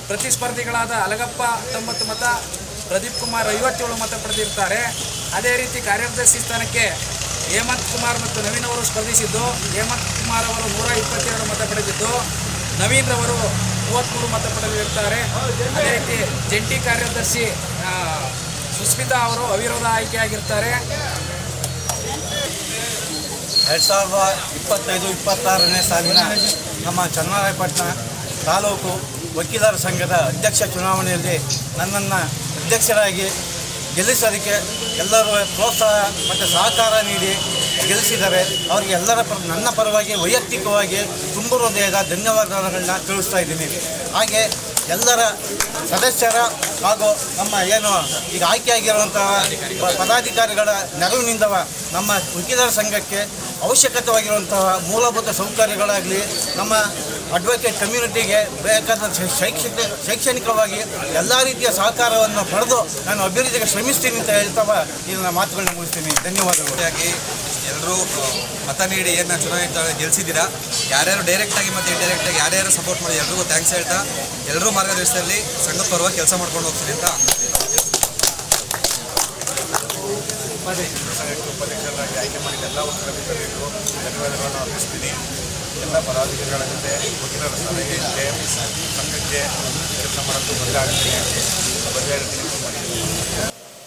ಪ್ರತಿಸ್ಪರ್ಧಿಗಳಾದ ಅಲಗಪ್ಪ ಹತ್ತೊಂಬತ್ತು ಮತ, ಪ್ರದೀಪ್ ಕುಮಾರ್ ಐವತ್ತೇಳು ಮತ ಪಡೆದಿರ್ತಾರೆ. ಅದೇ ರೀತಿ ಕಾರ್ಯದರ್ಶಿ ಸ್ಥಾನಕ್ಕೆ ಹೇಮಂತ್ ಕುಮಾರ್ ಮತ್ತು ನವೀನ್ ಅವರು ಸ್ಪರ್ಧಿಸಿದ್ದು, ಹೇಮಂತ್ ಕುಮಾರ್ ಅವರು ನೂರ ಇಪ್ಪತ್ತೆರಡು ಮತ ಪಡೆದಿದ್ದು, ನವೀನ್ ರವರು ಮೂವತ್ತ್ಮೂರು ಮತ ಪಡೆದಿರ್ತಾರೆ. ಅದೇ ರೀತಿ ಜಂಟಿ ಕಾರ್ಯದರ್ಶಿ ಸುಸ್ಮಿತಾ ಅವರು ಅವಿರೋಧ ಆಯ್ಕೆಯಾಗಿರ್ತಾರೆ. ಎರಡು ಸಾವಿರದ ಇಪ್ಪತ್ತೈದು, ಇಪ್ಪತ್ತಾರನೇ ಸಾಲಿನ ನಮ್ಮ ಚನ್ನರಾಯಪಟ್ಟಣ ತಾಲೂಕು ವಕೀಲರ ಸಂಘದ ಅಧ್ಯಕ್ಷ ಚುನಾವಣೆಯಲ್ಲಿ ನನ್ನನ್ನು ಅಧ್ಯಕ್ಷರಾಗಿ ಗೆಲ್ಲಿಸೋದಕ್ಕೆ ಎಲ್ಲರೂ ಪ್ರೋತ್ಸಾಹ ಮತ್ತು ಸಹಕಾರ ನೀಡಿ ಗೆಲ್ಲಿಸಿದ್ದಾರೆ. ಅವರಿಗೆ ಎಲ್ಲರ ಪರ, ನನ್ನ ಪರವಾಗಿ ವೈಯಕ್ತಿಕವಾಗಿ ತುಂಬ ಹೃದಯದ ಧನ್ಯವಾದಗಳನ್ನ ತಿಳಿಸ್ತಾ ಇದ್ದೀನಿ. ಹಾಗೆ ಎಲ್ಲರ ಸದಸ್ಯರ ಹಾಗೂ ನಮ್ಮ ಏನು ಈಗ ಆಯ್ಕೆಯಾಗಿರುವಂತಹ ಪದಾಧಿಕಾರಿಗಳ ನೆರವಿನಿಂದವ ನಮ್ಮ ವಕೀಲರ ಸಂಘಕ್ಕೆ ಅವಶ್ಯಕತೆವಾಗಿರುವಂತಹ ಮೂಲಭೂತ ಸೌಕರ್ಯಗಳಾಗಲಿ, ನಮ್ಮ ಅಡ್ವೊಕೇಟ್ ಕಮ್ಯುನಿಟಿಗೆ ಬೇಕಾದ ಶೈಕ್ಷಣಿಕ ಶೈಕ್ಷಣಿಕವಾಗಿ ಎಲ್ಲ ರೀತಿಯ ಸಹಕಾರವನ್ನು ಪಡೆದು ನಾನು ಅಭಿವೃದ್ಧಿಗೆ ಶ್ರಮಿಸ್ತೀನಿ ಅಂತ ಹೇಳ್ತಾವ ಇದನ್ನ ಮಾತುಗಳನ್ನ ಮುಗಿಸ್ತೀನಿ. ಧನ್ಯವಾದಗಳು. ಎಲ್ಲರೂ ಮತ ನೀಡಿ ಏನು ಚುನಾವಣೆ ಗೆಲ್ಸಿದ್ದೀರಾ? ಯಾರ್ಯಾರು ಡೈರೆಕ್ಟಾಗಿ ಮತ್ತು ಇಂಡೈರೆಕ್ಟಾಗಿ ಯಾರ್ಯಾರು ಸಪೋರ್ಟ್ ಮಾಡಿ ಎಲ್ರಿಗೂ ಥ್ಯಾಂಕ್ಸ್ ಹೇಳ್ತಾ ಎಲ್ಲರೂ ಮಾರ್ಗದರ್ಶನದಲ್ಲಿ ಸಂಘದ ಪರವಾಗಿ ಕೆಲಸ ಮಾಡ್ಕೊಂಡು ಹೋಗ್ತೀನಿ ಅಂತ ಉಪಾಧ್ಯಕ್ಷರಾಗಿ ಆಯ್ಕೆ ಮಾಡಿದ ಎಲ್ಲ ಉತ್ತರವಿತರರಿಗೂ ಧನ್ಯವಾದಗಳನ್ನು ಅರ್ಪಿಸ್ತೀನಿ ಎಲ್ಲ ಪದಾಧಿಕಾರಿಗಳ ಜೊತೆ ವಕೀಲರ ಸಲಹೆಗೆ ಸಂಘಕ್ಕೆ ಕೆಲಸ ಮಾಡಲು ಬದಲಾಗ್ತೀನಿ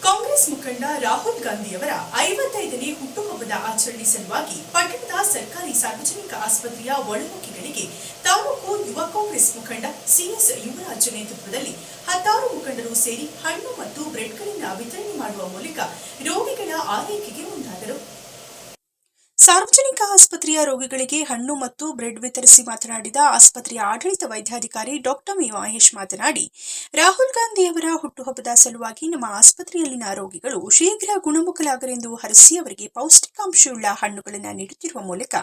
ಕಾಂಗ್ರೆಸ್ ಮುಖಂಡ ರಾಹುಲ್ ಗಾಂಧಿಯವರ ಐವತ್ತೈದನೇ ಹುಟ್ಟುಹಬ್ಬದ ಆಚರಣೆ ಸಲುವಾಗಿ ಪಟ್ಟಣದ ಸರ್ಕಾರಿ ಸಾರ್ವಜನಿಕ ಆಸ್ಪತ್ರೆಯ ಒಳರೋಗಿಗಳಿಗೆ ತಾಲೂಕು ಯುವ ಕಾಂಗ್ರೆಸ್ ಮುಖಂಡ ಸಿಎಸ್ ಯುವರಾಜ್ ನೇತೃತ್ವದಲ್ಲಿ ಹತ್ತಾರು ಮುಖಂಡರು ಸೇರಿ ಹಣ್ಣು ಮತ್ತು ಬ್ರೆಡ್ಗಳಿಂದ ವಿತರಣೆ ಮಾಡುವ ಮೂಲಕ ರೋಗಿಗಳ ಆರೈಕೆಗೆ ಸಾರ್ವಜನಿಕ ಆಸ್ಪತ್ರೆಯ ರೋಗಿಗಳಿಗೆ ಹಣ್ಣು ಮತ್ತು ಬ್ರೆಡ್ ವಿತರಿಸಿ ಮಾತನಾಡಿದ ಆಸ್ಪತ್ರೆಯ ಆಡಳಿತ ವೈದ್ಯಾಧಿಕಾರಿ ಡಾಕ್ಟರ್ ಮಿ ಮಹೇಶ್ ಮಾತನಾಡಿ, ರಾಹುಲ್ ಗಾಂಧಿಯವರ ಹುಟ್ಟುಹಬ್ಬದ ಸಲುವಾಗಿ ನಮ್ಮ ಆಸ್ಪತ್ರೆಯಲ್ಲಿನ ರೋಗಿಗಳು ಶೀಘ್ರ ಗುಣಮುಖರಾಗರೆಂದು ಹರಸಿ ಅವರಿಗೆ ಪೌಷ್ಟಿಕಾಂಶವುಳ್ಳ ಹಣ್ಣುಗಳನ್ನು ನೀಡುತ್ತಿರುವ ಮೂಲಕ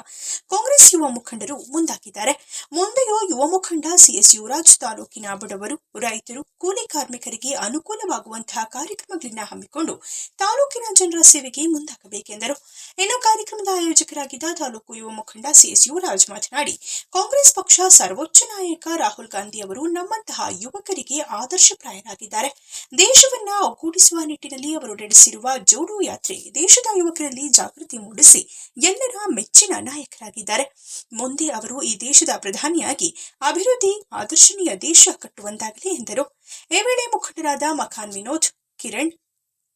ಕಾಂಗ್ರೆಸ್ ಯುವ ಮುಖಂಡರು ಮುಂದಾಗಿದ್ದಾರೆ. ಮುಂದೆಯೂ ಯುವ ಮುಖಂಡ ಸಿಎಸ್ ಯುವರಾಜ್ ತಾಲೂಕಿನ ಬಡವರು, ರೈತರು, ಕೂಲಿ ಕಾರ್ಮಿಕರಿಗೆ ಅನುಕೂಲವಾಗುವಂತಹ ಕಾರ್ಯಕ್ರಮಗಳನ್ನು ಹಮ್ಮಿಕೊಂಡು ತಾಲೂಕಿನ ಜನರ ಸೇವೆಗೆ ಮುಂದಾಗಬೇಕೆಂದರು. ಇನ್ನು ಕಾರ್ಯಕ್ರಮದ ಆಯೋಜಕರಾಗಿದ್ದ ತಾಲೂಕು ಯುವ ಮುಖಂಡ ಸಿಎಸ್ ಯುವರಾಜ್ ಮಾತನಾಡಿ, ಕಾಂಗ್ರೆಸ್ ಪಕ್ಷ ಸರ್ವೋಚ್ಚ ನಾಯಕ ರಾಹುಲ್ ಗಾಂಧಿ ಅವರು ನಮ್ಮಂತಹ ಯುವಕರಿಗೆ ಆದರ್ಶಪ್ರಾಯರಾಗಿದ್ದಾರೆ ದೇಶವನ್ನ ಒಗ್ಗೂಡಿಸುವ ನಿಟ್ಟಿನಲ್ಲಿ ಅವರು ನಡೆಸಿರುವ ಜೋಡು ಯಾತ್ರೆ ದೇಶದ ಯುವಕರಲ್ಲಿ ಜಾಗೃತಿ ಮೂಡಿಸಿ ಎಲ್ಲರ ಮೆಚ್ಚಿನ ನಾಯಕರಾಗಿದ್ದಾರೆ. ಮುಂದೆ ಅವರು ಈ ದೇಶದ ಪ್ರಧಾನಿಯಾಗಿ ಅಭಿವೃದ್ಧಿ, ಆದರ್ಶನೀಯ ದೇಶ ಕಟ್ಟುವಂತಾಗಲಿ ಎಂದರು. ಈ ವೇಳೆ ಮುಖಂಡರಾದ ಮಖಾನ್ ವಿನೋದ್, ಕಿರಣ್,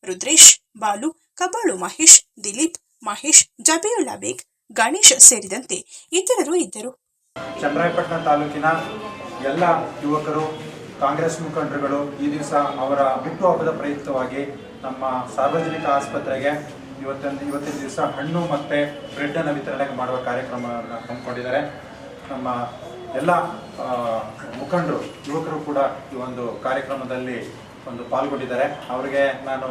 ರುದ್ರೇಶ್, ಬಾಲು ಕಬಾಳು ಮಹೇಶ್, ದಿಲೀಪ್ ಮಹೇಶ್ ಜಬೀರುಲ್ಲಾ ಬೇಗ್ ಗಣೇಶ್ ಸೇರಿದಂತೆ ಇತರರು ಇದ್ದರು. ಚನ್ನರಾಯಪಟ್ಟಣ ತಾಲೂಕಿನ ಎಲ್ಲ ಯುವಕರು, ಕಾಂಗ್ರೆಸ್ ಮುಖಂಡರುಗಳು ಈ ದಿವಸ ಅವರ ಹುಟ್ಟುಹಬ್ಬದ ಪ್ರಯುಕ್ತವಾಗಿ ನಮ್ಮ ಸಾರ್ವಜನಿಕ ಆಸ್ಪತ್ರೆಗೆ ಇವತ್ತಿನ ಇವತ್ತಿನ ದಿವಸ ಹಣ್ಣು ಮತ್ತು ಬ್ರೆಡ್ಡನ್ನು ವಿತರಣೆ ಮಾಡುವ ಕಾರ್ಯಕ್ರಮವನ್ನು ಹಮ್ಮಿಕೊಂಡಿದ್ದಾರೆ. ನಮ್ಮ ಎಲ್ಲ ಮುಖಂಡರು, ಯುವಕರು ಕೂಡ ಈ ಒಂದು ಕಾರ್ಯಕ್ರಮದಲ್ಲಿ ಒಂದು ಪಾಲ್ಗೊಂಡಿದ್ದಾರೆ. ಅವರಿಗೆ ನಾನು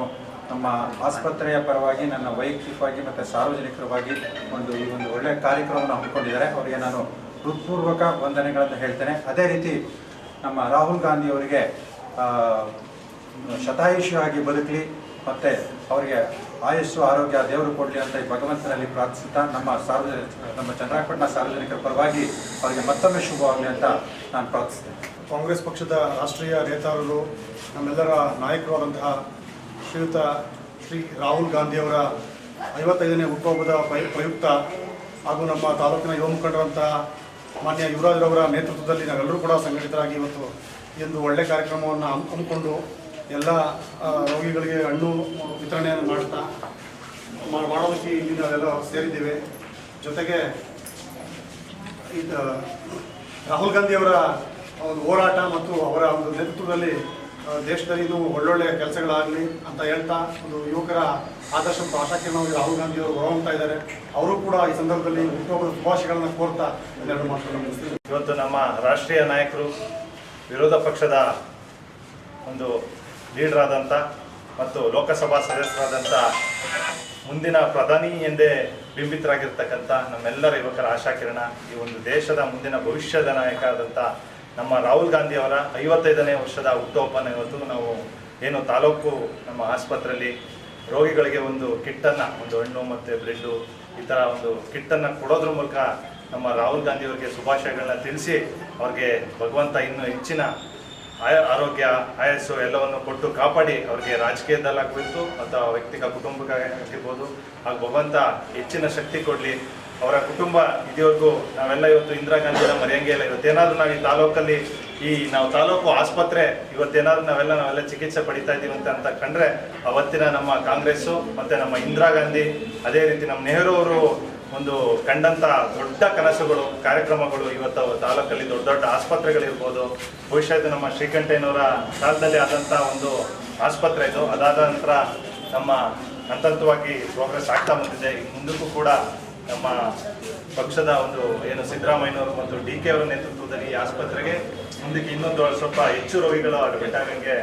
ನಮ್ಮ ಆಸ್ಪತ್ರೆಯ ಪರವಾಗಿ ನನ್ನ ವೈಯಕ್ತಿಕವಾಗಿ ಮತ್ತು ಸಾರ್ವಜನಿಕರವಾಗಿ ಒಂದು ಈ ಒಂದು ಒಳ್ಳೆಯ ಕಾರ್ಯಕ್ರಮವನ್ನು ಹಮ್ಮಿಕೊಂಡಿದ್ದಾರೆ. ಅವರಿಗೆ ನಾನು ಹೃತ್ಪೂರ್ವಕ ವಂದನೆಗಳನ್ನು ಹೇಳ್ತೇನೆ. ಅದೇ ರೀತಿ ನಮ್ಮ ರಾಹುಲ್ ಗಾಂಧಿ ಅವರಿಗೆ ಆ, ಶತಾಯುಷಿಯಾಗಿ ಬದುಕಲಿ ಮತ್ತು ಅವರಿಗೆ ಆಯಸ್ಸು ಆರೋಗ್ಯ ದೇವರು ಕೊಡಲಿ ಅಂತ ಈ ಭಗವಂತನಲ್ಲಿ ಪ್ರಾರ್ಥಿಸುತ್ತಾ ನಮ್ಮ ಸಾರ್ವಜನಿಕ ನಮ್ಮ ಚಂದ್ರಾಪಟ್ಟಣ ಸಾರ್ವಜನಿಕರ ಪರವಾಗಿ ಅವರಿಗೆ ಮತ್ತೊಮ್ಮೆ ಶುಭವಾಗಲಿ ಅಂತ ನಾನು ಪ್ರಾರ್ಥಿಸ್ತೇನೆ. ಕಾಂಗ್ರೆಸ್ ಪಕ್ಷದ ರಾಷ್ಟ್ರೀಯ ನೇತಾರರು ನಮ್ಮೆಲ್ಲರ ನಾಯಕರಾದಂತಹ ಶ್ರೀಯುತ ಶ್ರೀ ರಾಹುಲ್ ಗಾಂಧಿಯವರ ಐವತ್ತೈದನೇ ಹುಟ್ಟುಹಬ್ಬದ ಪ್ರಯು- ಪ್ರಯುಕ್ತ ಹಾಗೂ ನಮ್ಮ ತಾಲೂಕಿನ ಯುವ ಮುಖಂಡರಂತಹ ಮಾನ್ಯ ಯುವರಾಜ್ರವರ ನೇತೃತ್ವದಲ್ಲಿ ನಾವೆಲ್ಲರೂ ಕೂಡ ಸಂಘಟಿತರಾಗಿ ಇವತ್ತು ಎಂದು ಒಂದು ಒಳ್ಳೆಯ ಕಾರ್ಯಕ್ರಮವನ್ನು ಹಮ್- ಹಮ್ಮಿಕೊಂಡು ಎಲ್ಲ ರೋಗಿಗಳಿಗೆ ಹಣ್ಣು ವಿತರಣೆಯನ್ನು ಮಾಡ್ತಾ ಮಾಡೋದಕ್ಕೆ ಇಲ್ಲಿ ನಾವೆಲ್ಲ ಸೇರಿದ್ದೇವೆ. ಜೊತೆಗೆ ಇದು, ರಾಹುಲ್ ಗಾಂಧಿಯವರ ಒಂದು ಹೋರಾಟ ಮತ್ತು ಅವರ ಒಂದು ನೇತೃತ್ವದಲ್ಲಿ ದೇಶದಲ್ಲಿ ಇದು ಒಳ್ಳೊಳ್ಳೆ ಕೆಲಸಗಳಾಗಲಿ ಅಂತ ಹೇಳ್ತಾ ಒಂದು ಯುವಕರ ಆದರ್ಶ ಮತ್ತು ಆಶಾಕಿರಣವಾಗಿ ರಾಹುಲ್ ಗಾಂಧಿ ಅವರು ಹೊರಹೊಮ್ತಾ ಇದ್ದಾರೆ. ಅವರು ಕೂಡ ಈ ಸಂದರ್ಭದಲ್ಲಿ ಹುಟ್ಟುಹಬ್ಬದ ಶುಭಾಶಯಗಳನ್ನು ಕೋರ್ತಾ ಎರಡು ಮಾತುಗಳನ್ನು ಇವತ್ತು ನಮ್ಮ ರಾಷ್ಟ್ರೀಯ ನಾಯಕರು ವಿರೋಧ ಪಕ್ಷದ ಒಂದು ಲೀಡರ್ ಆದಂಥ ಮತ್ತು ಲೋಕಸಭಾ ಸದಸ್ಯರಾದಂಥ ಮುಂದಿನ ಪ್ರಧಾನಿ ಎಂದೇ ಬಿಂಬಿತರಾಗಿರ್ತಕ್ಕಂಥ ನಮ್ಮೆಲ್ಲರ ಯುವಕರ ಆಶಾಕಿರಣ, ಈ ಒಂದು ದೇಶದ ಮುಂದಿನ ಭವಿಷ್ಯದ ನಾಯಕ ಆದಂಥ ನಮ್ಮ ರಾಹುಲ್ ಗಾಂಧಿ ಅವರ ಐವತ್ತೈದನೇ ವರ್ಷದ ಹುಟ್ಟುಹಬ್ಬನ ಇವತ್ತು ನಾವು ಏನು ತಾಲೂಕು ನಮ್ಮ ಆಸ್ಪತ್ರೆಯಲ್ಲಿ ರೋಗಿಗಳಿಗೆ ಒಂದು ಕಿಟ್ಟನ್ನು, ಒಂದು ಹಣ್ಣು ಮತ್ತು ಬ್ರೆಡ್ಡು ಈ ಥರ ಒಂದು ಕಿಟ್ಟನ್ನು ಕೊಡೋದ್ರ ಮೂಲಕ ನಮ್ಮ ರಾಹುಲ್ ಗಾಂಧಿ ಅವರಿಗೆ ಶುಭಾಶಯಗಳನ್ನ ತಿಳಿಸಿ ಅವ್ರಿಗೆ ಭಗವಂತ ಇನ್ನೂ ಹೆಚ್ಚಿನ ಆಯ ಆರೋಗ್ಯ, ಆಯಸ್ಸು ಎಲ್ಲವನ್ನು ಕೊಟ್ಟು ಕಾಪಾಡಿ ಅವ್ರಿಗೆ ರಾಜಕೀಯದಲ್ಲಾಗಬೇಕು ಅಥವಾ ವ್ಯಕ್ತಿಗ ಕುಟುಂಬಕ್ಕಾಗಿರ್ಬೋದು ಹಾಗೂ ಭಗವಂತ ಹೆಚ್ಚಿನ ಶಕ್ತಿ ಕೊಡಲಿ. ಅವರ ಕುಟುಂಬ ಇದುವರೆಗೂ ನಾವೆಲ್ಲ ಇವತ್ತು ಇಂದಿರಾ ಗಾಂಧಿನ ಮರೆಯಂಗೆ ಇಲ್ಲ ಏನಾದರೂ ನಾವು ಈ ತಾಲೂಕಲ್ಲಿ ಈ ನಾವು ತಾಲೂಕು ಆಸ್ಪತ್ರೆ ಇವತ್ತೇನಾದರೂ ನಾವೆಲ್ಲ ನಾವೆಲ್ಲ ಚಿಕಿತ್ಸೆ ಪಡಿತಾ ಇದ್ದೀವಿ ಅಂತ ಅಂತ ಕಂಡ್ರೆ ಅವತ್ತಿನ ನಮ್ಮ ಕಾಂಗ್ರೆಸ್ಸು ಮತ್ತು ನಮ್ಮ ಇಂದಿರಾ ಗಾಂಧಿ, ಅದೇ ರೀತಿ ನಮ್ಮ ನೆಹರು ಅವರು ಒಂದು ಕಂಡಂಥ ದೊಡ್ಡ ಕನಸುಗಳು, ಕಾರ್ಯಕ್ರಮಗಳು ಇವತ್ತು ತಾಲೂಕಲ್ಲಿ ದೊಡ್ಡ ದೊಡ್ಡ ಆಸ್ಪತ್ರೆಗಳಿರ್ಬೋದು. ಭವಿಷ್ಯದ ನಮ್ಮ ಶ್ರೀಕಂಠಯ್ಯನವರ ಕಾಲದಲ್ಲಿ ಆದಂಥ ಒಂದು ಆಸ್ಪತ್ರೆ ಇದು. ಅದಾದ ನಂತರ ನಮ್ಮ ಹಂತವಾಗಿ ಪ್ರೋಗ್ರೆಸ್ ಆಗ್ತಾ ಬಂದಿದೆ. ಈ ಮುಂದಕ್ಕೂ ಕೂಡ ನಮ್ಮ ಪಕ್ಷದ ಒಂದು ಏನು ಸಿದ್ದರಾಮಯ್ಯನವರು ಮತ್ತು ಡಿ ಕೆ ಅವರ ನೇತೃತ್ವದಲ್ಲಿ ಈ ಆಸ್ಪತ್ರೆಗೆ ಮುಂದಕ್ಕೆ ಇನ್ನೊಂದು ಸ್ವಲ್ಪ ಹೆಚ್ಚು ರೋಗಿಗಳು ಅಡ್ಮಿಟ್ ಆಗಂಗೆ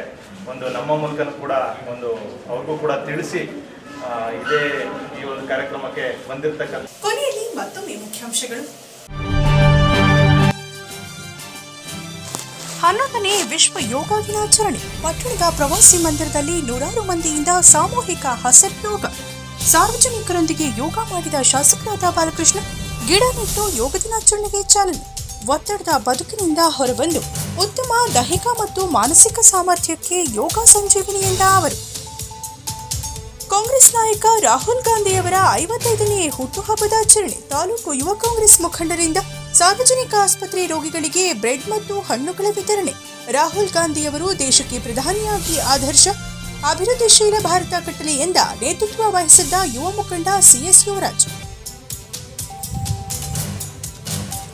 ಒಂದು ನಮ್ಮ ಮೂಲಕನೂ ಕೂಡ ಒಂದು ಅವ್ರಿಗೂ ಕೂಡ ತಿಳಿಸಿ ಇದೇ ಈ ಒಂದು ಕಾರ್ಯಕ್ರಮಕ್ಕೆ ಬಂದಿರತಕ್ಕಂಥ ಕೊನೆಯಲ್ಲಿ ಮತ್ತೊಮ್ಮೆ ಮುಖ್ಯಾಂಶಗಳು. ಹನ್ನೊಂದನೇ ವಿಶ್ವ ಯೋಗ ದಿನಾಚರಣೆ. ಪಟ್ಟಣದ ಪ್ರವಾಸಿ ಮಂದಿರದಲ್ಲಿ ನೂರಾರು ಮಂದಿಯಿಂದ ಸಾಮೂಹಿಕ ಹಸಿರು ಯೋಗ ಸಾರ್ವಜನಿಕರೊಂದಿಗೆ ಯೋಗ ಮಾಡಿದ ಶಾಸಕರಾದ ಬಾಲಕೃಷ್ಣ, ಗಿಡ ನೆಟ್ಟು ಯೋಗ ದಿನಾಚರಣೆಗೆ ಚಾಲನೆ. ಒತ್ತಡದ ಬದುಕಿನಿಂದ ಹೊರಬಂದು ಉತ್ತಮ ದೈಹಿಕ ಮತ್ತು ಮಾನಸಿಕ ಸಾಮರ್ಥ್ಯಕ್ಕೆ ಯೋಗ ಸಂಜೀವಿನಿಯಿಂದ ಅವರು. ಕಾಂಗ್ರೆಸ್ ನಾಯಕ ರಾಹುಲ್ ಗಾಂಧಿಯವರ ಐವತ್ತೈದನೇ ಹುಟ್ಟುಹಬ್ಬದ ಆಚರಣೆ. ತಾಲೂಕು ಯುವ ಕಾಂಗ್ರೆಸ್ ಮುಖಂಡರಿಂದ ಸಾರ್ವಜನಿಕ ಆಸ್ಪತ್ರೆ ರೋಗಿಗಳಿಗೆ ಬ್ರೆಡ್ ಮತ್ತು ಹಣ್ಣುಗಳ ವಿತರಣೆ. ರಾಹುಲ್ ಗಾಂಧಿಯವರು ದೇಶಕ್ಕೆ ಪ್ರಧಾನಿಯಾಗಿ ಆದರ್ಶ ಅಭಿವೃದ್ಧಿಶೀಲ ಭಾರತ ಕಟ್ಟಲೆಯಿಂದ ನೇತೃತ್ವ ವಹಿಸಿದ್ದ ಯುವ ಮುಖಂಡ ಸಿಎಸ್ ಯುವರಾಜ್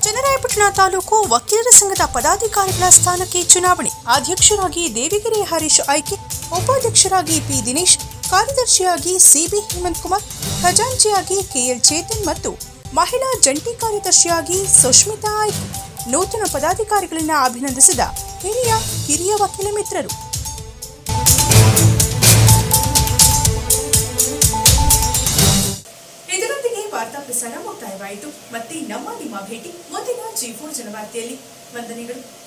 ಚನ್ನರಾಯಪಟ್ಟಣ ತಾಲೂಕು ವಕೀಲರ ಸಂಘದ ಪದಾಧಿಕಾರಿಗಳ ಸ್ಥಾನಕ್ಕೆ ಚುನಾವಣೆ. ಅಧ್ಯಕ್ಷರಾಗಿ ದೇವಿಗಿರಿ ಹರೀಶ್ ಆಯ್ಕೆ, ಉಪಾಧ್ಯಕ್ಷರಾಗಿ ಪಿ ದಿನೇಶ್, ಕಾರ್ಯದರ್ಶಿಯಾಗಿ ಸಿಬಿ ಹೇಮಂತ್ ಕುಮಾರ್ ಖಜಾಂಚಿಯಾಗಿ ಕೆಎಲ್ ಚೇತನ್ ಮತ್ತು ಮಹಿಳಾ ಜಂಟಿ ಕಾರ್ಯದರ್ಶಿಯಾಗಿ ಸುಷ್ಮಿತಾ ಆಯ್ಕೆ. ನೂತನ ಪದಾಧಿಕಾರಿಗಳನ್ನು ಅಭಿನಂದಿಸಿದ ಹಿರಿಯ, ಕಿರಿಯ ವಕೀಲ ಮಿತ್ರರು. ಪ್ರಸಾರ ಮುಕ್ತಾಯವಾಯಿತು ಮತ್ತೆ ನಮ್ಮ ನಿಮ್ಮ ಭೇಟಿ ಮುಂದಿನ ಜಿ ಫೋರ್ ಜನವಾರ್ತೆಯಲ್ಲಿ ವಂದನೆಗಳು.